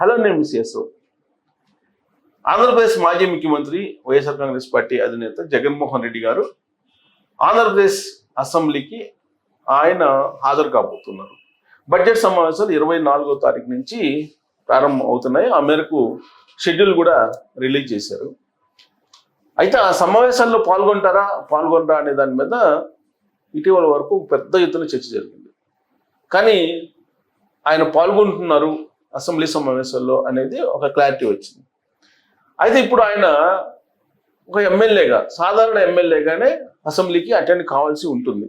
Hello నేను miss చేస్తావు ఆంధ్రప్రదేశ్ మాజీ ముఖ్యమంత్రి వైఎస్ఆర్ కాంగ్రెస్ పార్టీ అధినేత జగన్మోహన్ రెడ్డి గారు ఆంధ్రప్రదేశ్ అసెంబ్లీకి ఆయన హాజరు కాబోతున్నారు. బడ్జెట్ సమావేశాలు ఇరవై నాలుగో తారీఖు నుంచి ప్రారంభం అవుతున్నాయి. ఆ మేరకు షెడ్యూల్ కూడా రిలీజ్ చేశారు. అయితే ఆ సమావేశాల్లో పాల్గొంటారా పాల్గొనరా అనే దాని మీద ఇటీవల వరకు పెద్ద ఎత్తున చర్చ జరిగింది. కానీ ఆయన పాల్గొంటున్నారు అసెంబ్లీ సమావేశాల్లో అనేది ఒక క్లారిటీ వచ్చింది. అయితే ఇప్పుడు ఆయన ఒక ఎమ్మెల్యేగా సాధారణ ఎమ్మెల్యేగానే అసెంబ్లీకి అటెండ్ కావాల్సి ఉంటుంది.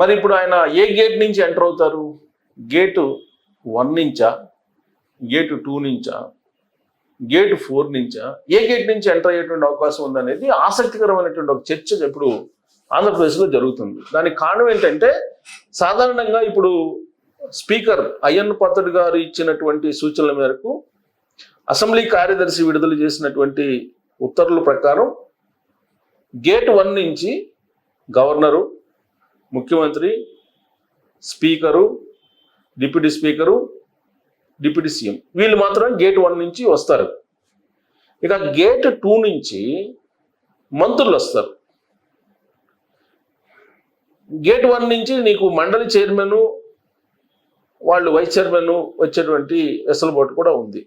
మరి ఇప్పుడు ఆయన ఏ గేట్ నుంచి ఎంటర్ అవుతారు? గేటు వన్ నుంచా? గేటు టూ నుంచా? గేట్ ఫోర్ నుంచా? ఏ గేట్ నుంచి ఎంటర్ అయ్యేటువంటి అవకాశం ఉందనేది ఆసక్తికరమైనటువంటి ఒక చర్చ ఇప్పుడు ఆంధ్రప్రదేశ్లో జరుగుతుంది. దానికి కారణం ఏంటంటే సాధారణంగా ఇప్పుడు స్పీకర్ అయ్యన్ పాత్రుడు గారు ఇచ్చినటువంటి సూచనల మేరకు అసెంబ్లీ కార్యదర్శి విడుదల చేసినటువంటి ఉత్తర్వుల ప్రకారం గేట్ వన్ నుంచి గవర్నరు ముఖ్యమంత్రి speaker deputy speaker deputy CM వీళ్ళు మాత్రం గేట్ వన్ నుంచి వస్తారు. ఇక గేట్ టూ నుంచి మంత్రులు వస్తారు. గేట్ వన్ నుంచి నీకు మండలి చైర్మన్ వాళ్ళు వైస్ చైర్మన్ వచ్చేటువంటి వెసలుబాటు కూడా ఉంది.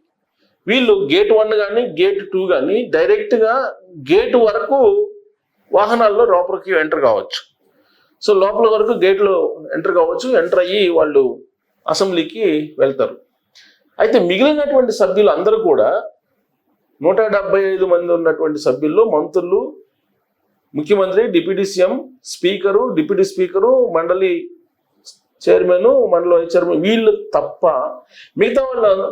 వీళ్ళు గేట్ వన్ కానీ గేట్ టూ కానీ డైరెక్ట్గా గేట్ వరకు వాహనాల్లో లోపలికి ఎంటర్ కావచ్చు. సో లోపల వరకు గేట్లో ఎంటర్ కావచ్చు ఎంటర్ అయ్యి వాళ్ళు అసెంబ్లీకి వెళ్తారు. అయితే మిగిలినటువంటి సభ్యులు అందరూ కూడా నూట డెబ్బై ఐదు మంది ఉన్నటువంటి సభ్యుల్లో మంత్రులు ముఖ్యమంత్రి deputy CM speaker deputy speaker మండలి చైర్మన్ మండల వైస్ చైర్మన్ వీళ్ళు తప్ప మిగతా వాళ్ళ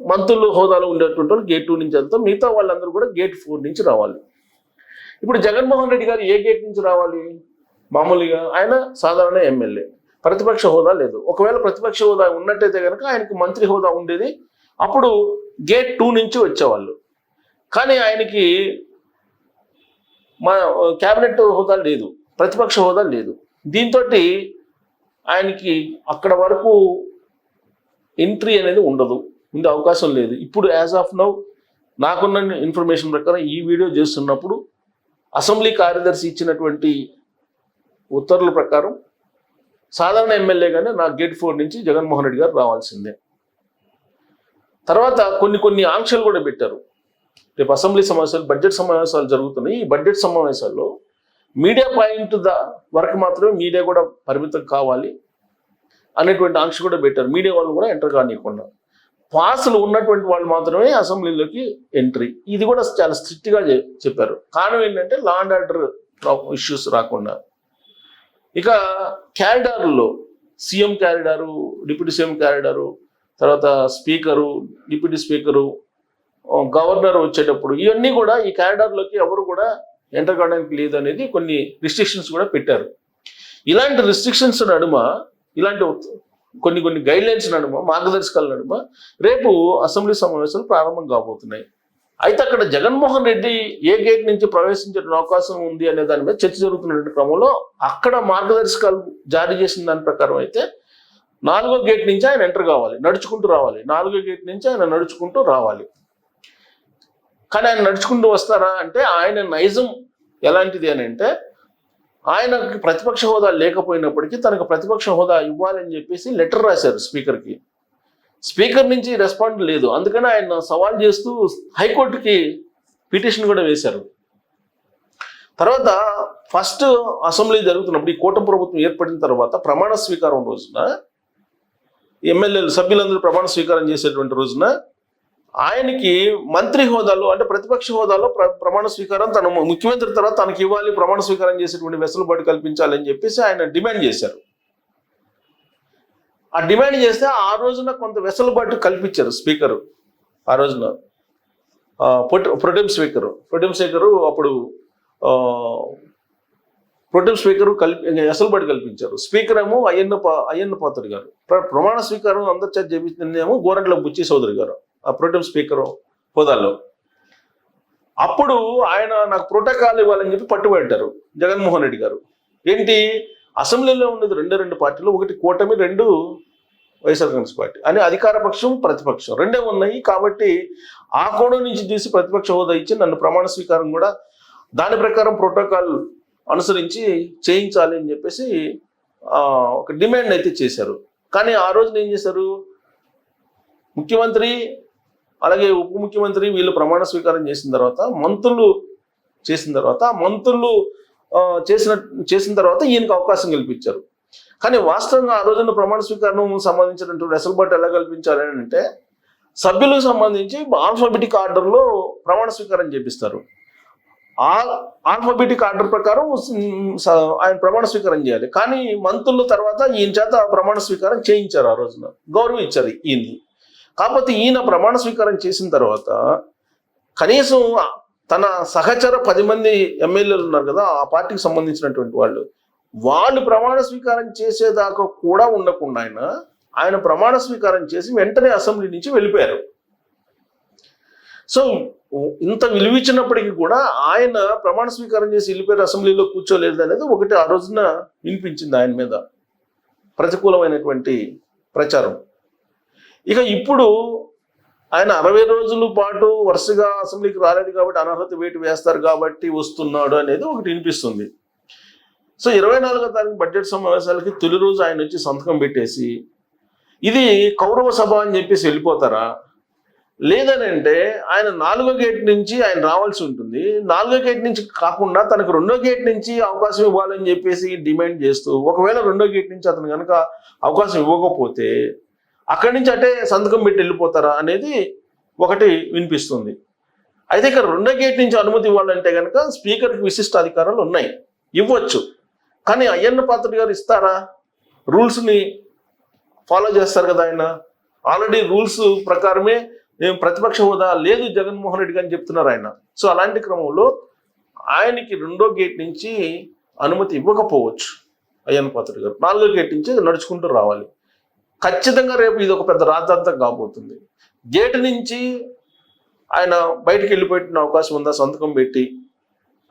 మంత్రులు హోదాలో ఉండేటువంటి వాళ్ళు గేట్ టూ నుంచి వెళ్తాం. మిగతా వాళ్ళందరూ కూడా గేట్ ఫోర్ నుంచి రావాలి. ఇప్పుడు జగన్మోహన్ రెడ్డి గారు ఏ గేట్ నుంచి రావాలి? మామూలుగా ఆయన సాధారణ ఎమ్మెల్యే. ప్రతిపక్ష హోదా లేదు. ఒకవేళ ప్రతిపక్ష హోదా ఉన్నట్టయితే కనుక ఆయనకు మంత్రి హోదా ఉండేది. అప్పుడు గేట్ టూ నుంచి వచ్చేవాళ్ళు. కానీ ఆయనకి మా క్యాబినెట్ హోదా లేదు. ప్రతిపక్ష హోదా లేదు. దీంతో ఆయనకి అక్కడ వరకు ఎంట్రీ అనేది ఉండదు ఉండే అవకాశం లేదు. ఇప్పుడు యాజ్ ఆఫ్ నౌ నాకున్న ఇన్ఫర్మేషన్ ప్రకారం ఈ వీడియో చేస్తున్నప్పుడు అసెంబ్లీ కార్యదర్శి ఇచ్చినటువంటి ఉత్తర్వుల ప్రకారం సాధారణ ఎమ్మెల్యేగానే నా గేట్ ఫోర్ నుంచి జగన్మోహన్ రెడ్డి గారు రావాల్సిందే. తర్వాత కొన్ని కొన్ని ఆంక్షలు కూడా పెట్టారు. రేపు అసెంబ్లీ సమావేశాలు బడ్జెట్ సమావేశాలు జరుగుతున్నాయి. ఈ బడ్జెట్ సమావేశాల్లో మీడియా పాయింట్ ద వరకు మాత్రమే మీడియా కూడా పరిమితం కావాలి అనేటువంటి ఆంక్ష కూడా పెట్టారు. మీడియా వాళ్ళు కూడా ఎంటర్ కానివ్వకుండా. పాసులు ఉన్నటువంటి వాళ్ళు మాత్రమే అసెంబ్లీలోకి ఎంట్రీ ఇది కూడా చాలా స్ట్రిక్ట్గా చెప్పారు. కారణం ఏంటంటే లా అండ్ ఆర్డర్ ఇష్యూస్ రాకుండా. ఇక క్యారిడార్లో CM corridor deputy CM corridor తర్వాత స్పీకరు డిప్యూటీ స్పీకరు గవర్నర్ వచ్చేటప్పుడు ఇవన్నీ కూడా ఈ క్యారిడార్లోకి ఎవరు కూడా ఎంటర్ కావడానికి లేదు అనేది కొన్ని రిస్ట్రిక్షన్స్ కూడా పెట్టారు. ఇలాంటి రిస్ట్రిక్షన్స్ నడుమ ఇలాంటి కొన్ని కొన్ని గైడ్లైన్స్ నడుమ మార్గదర్శకాల నడుమ రేపు అసెంబ్లీ సమావేశాలు ప్రారంభం కాబోతున్నాయి. అయితే అక్కడ జగన్మోహన్ రెడ్డి ఏ గేట్ నుంచి ప్రవేశించే అవకాశం ఉంది అనే దాని మీద చర్చ జరుగుతున్న క్రమంలో అక్కడ మార్గదర్శకాలు జారీ చేసిన దాని ప్రకారం అయితే నాలుగో గేట్ నుంచి ఆయన ఎంటర్ కావాలి నడుచుకుంటూ రావాలి. నాలుగో గేట్ నుంచి ఆయన నడుచుకుంటూ రావాలి. కానీ ఆయన నడుచుకుంటూ వస్తారా అంటే ఆయన నైజం ఎలాంటిది అని అంటే ఆయనకి ప్రతిపక్ష హోదా లేకపోయినప్పటికీ తనకు ప్రతిపక్ష హోదా ఇవ్వాలని చెప్పేసి లెటర్ రాశారు స్పీకర్కి. స్పీకర్ నుంచి రెస్పాండ్ లేదు. అందుకని ఆయన సవాల్ చేస్తూ హైకోర్టుకి పిటిషన్ కూడా వేశారు. తర్వాత ఫస్ట్ అసెంబ్లీ జరుగుతున్నప్పుడు ఈ కూటమి ప్రభుత్వం ఏర్పడిన తర్వాత ప్రమాణ స్వీకారం రోజున ఎమ్మెల్యేలు సభ్యులందరూ ప్రమాణ స్వీకారం చేసేటువంటి రోజున ఆయనకి మంత్రి హోదాలో అంటే ప్రతిపక్ష హోదాలో ప్ర ప్రమాణ స్వీకారం తన ముఖ్యమంత్రి తర్వాత తనకి ఇవ్వాలి ప్రమాణ స్వీకారం చేసేటువంటి వెసులుబాటు కల్పించాలని చెప్పేసి ఆయన డిమాండ్ చేశారు. ఆ డిమాండ్ చేస్తే ఆ రోజున కొంత వెసులుబాటు కల్పించారు స్పీకరు. ఆ రోజున ఆ, ప్రొటెం స్పీకరు. ప్రొటెం స్పీకరు అప్పుడు ఆ, ప్రొటెం స్పీకరు కల్పి వెసులుబాటు కల్పించారు. స్పీకర్ ఏమో అయ్యన్న అయ్యన్న పాత్రుడు గారు. ప్ర- ప్రమాణ స్వీకారం అందరి చేత చేపించిందేమో గోరంట్ల బుచ్చి సోదరి గారు. ప్రొటెం స్పీకరు హోదాలో. అప్పుడు ఆయన నాకు ప్రోటోకాల్ ఇవ్వాలని చెప్పి పట్టుబట్టారు జగన్మోహన్ రెడ్డి గారు. ఏంటి? అసెంబ్లీలో ఉన్నది రెండు రెండు పార్టీలు ఒకటి కూటమి రెండు వైఎస్ఆర్ కాంగ్రెస్ పార్టీ. అని అధికార పక్షం ప్రతిపక్షం రెండే ఉన్నాయి కాబట్టి ఆ కోణం నుంచి తీసి ప్రతిపక్ష హోదా ఇచ్చి నన్ను ప్రమాణ స్వీకారం కూడా దాని ప్రకారం ప్రోటోకాల్ అనుసరించి చేయించాలి అని చెప్పేసి ఒక డిమాండ్ అయితే చేశారు. కానీ ఆ రోజున ఏం చేశారు? ముఖ్యమంత్రి అలాగే ఉప ముఖ్యమంత్రి వీళ్ళు ప్రమాణ స్వీకారం చేసిన తర్వాత మంత్రులు చేసిన తర్వాత మంత్రులు చేసిన చేసిన తర్వాత ఈయనకు అవకాశం కల్పించారు. కానీ వాస్తవంగా ఆ రోజున ప్రమాణ స్వీకారం సంబంధించినటువంటి రెసల్బాటు ఎలా కల్పించాలి అని అంటే సభ్యులకు సంబంధించి ఆల్ఫాబెటిక్ ఆర్డర్లో ప్రమాణ స్వీకారం చేపిస్తారు. ఆ ఆల్ఫాబెటిక్ ఆర్డర్ ప్రకారం ఆయన ప్రమాణ స్వీకారం చేయాలి. కానీ మంత్రుల తర్వాత ఈయన చేత ప్రమాణ స్వీకారం చేయించారు ఆ రోజున. గౌరవం ఇచ్చారు ఈయన్ని. కాకపోతే ఈయన ప్రమాణ స్వీకారం చేసిన తర్వాత కనీసం తన సహచర పది మంది ఎమ్మెల్యేలు ఉన్నారు కదా ఆ పార్టీకి సంబంధించినటువంటి వాళ్ళు. వాళ్ళు ప్రమాణ స్వీకారం చేసేదాకా కూడా ఉండకుండా ఆయన ఆయన ప్రమాణ స్వీకారం చేసి వెంటనే అసెంబ్లీ నుంచి వెళ్ళిపోయారు. సో ఇంత విలువిచ్చినప్పటికీ కూడా ఆయన ప్రమాణ స్వీకారం చేసి వెళ్ళిపోయారు అసెంబ్లీలో కూర్చోలేదు అనేది ఒకటి ఆ రోజున వినిపించింది ఆయన మీద ప్రతికూలమైనటువంటి ప్రచారం. ఇక ఇప్పుడు ఆయన అరవై రోజుల పాటు వరుసగా అసెంబ్లీకి రాలేదు కాబట్టి అనర్హత వేటు వేస్తారు కాబట్టి వస్తున్నాడు అనేది ఒకటి వినిపిస్తుంది. సో ఇరవై నాలుగో తారీఖు బడ్జెట్ సమావేశాలకి తొలి రోజు ఆయన వచ్చి సంతకం పెట్టేసి ఇది కౌరవ సభ అని చెప్పేసి వెళ్ళిపోతారా? లేదని అంటే ఆయన నాలుగో గేట్ నుంచి ఆయన రావాల్సి ఉంటుంది. నాలుగో గేట్ నుంచి కాకుండా తనకు రెండో గేట్ నుంచి అవకాశం ఇవ్వాలని చెప్పేసి డిమాండ్ చేస్తూ ఒకవేళ రెండో గేట్ నుంచి అతను కనుక అవకాశం ఇవ్వకపోతే అక్కడి నుంచి అంటే సంతకం పెట్టి వెళ్ళిపోతారా అనేది ఒకటి వినిపిస్తుంది. అయితే ఇక్కడ రెండో గేట్ నుంచి అనుమతి ఇవ్వాలంటే కనుక స్పీకర్కి విశిష్ట అధికారాలు ఉన్నాయి. ఇవ్వచ్చు. కానీ అయ్యన్న పాత్రుడు గారు ఇస్తారా? రూల్స్ని ఫాలో చేస్తారు కదా ఆయన. ఆల్రెడీ రూల్స్ ప్రకారమే మేము ప్రతిపక్ష హోదా లేదు జగన్మోహన్ రెడ్డి గారు చెప్తున్నారు ఆయన. సో అలాంటి క్రమంలో ఆయనకి రెండో గేట్ నుంచి అనుమతి ఇవ్వకపోవచ్చు అయ్యన్న పాత్రుడు గారు. నాలుగో గేట్ నుంచి నడుచుకుంటూ రావాలి. ఖచ్చితంగా రేపు ఇది ఒక పెద్ద రాద్ధాంతం కాబోతుంది. గేటు నుంచి ఆయన బయటికి వెళ్ళిపోయిన అవకాశం ఉందా? సంతకం పెట్టి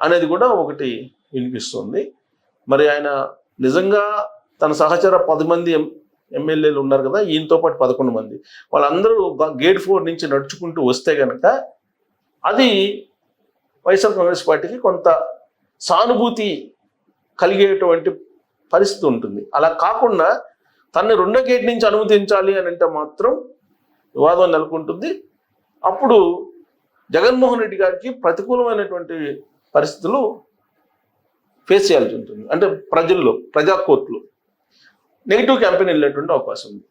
అనేది కూడా ఒకటి వినిపిస్తుంది. మరి ఆయన నిజంగా తన సహచర పది మంది ఎం ఎమ్మెల్యేలు ఉన్నారు కదా ఈయనతో పాటు పదకొండు మంది. వాళ్ళందరూ గ- గేట్ ఫోర్ నుంచి నడుచుకుంటూ వస్తే కనుక అది వైఎస్ఆర్ కాంగ్రెస్ పార్టీకి కొంత సానుభూతి కలిగేటువంటి పరిస్థితి ఉంటుంది. అలా కాకుండా తనని రెండో గేట్ నుంచి అనుమతించాలి అని అంటే మాత్రం వివాదం నెలకొంటుంది. అప్పుడు జగన్మోహన్ రెడ్డి గారికి ప్రతికూలమైనటువంటి పరిస్థితులు ఫేస్ చేయాల్సి ఉంటుంది. అంటే ప్రజల్లో ప్రజా కోర్టులో నెగిటివ్ క్యాంపెయిన్ వెళ్ళేటువంటి అవకాశం ఉంది.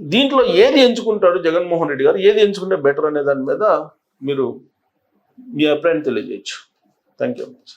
దీంట్లో ఏది ఎంచుకుంటాడు జగన్మోహన్ రెడ్డి గారు? ఏది ఎంచుకుంటే బెటర్ అనే దాని మీద మీరు మీ అభిప్రాయం తెలియజేయచ్చు. Thank you much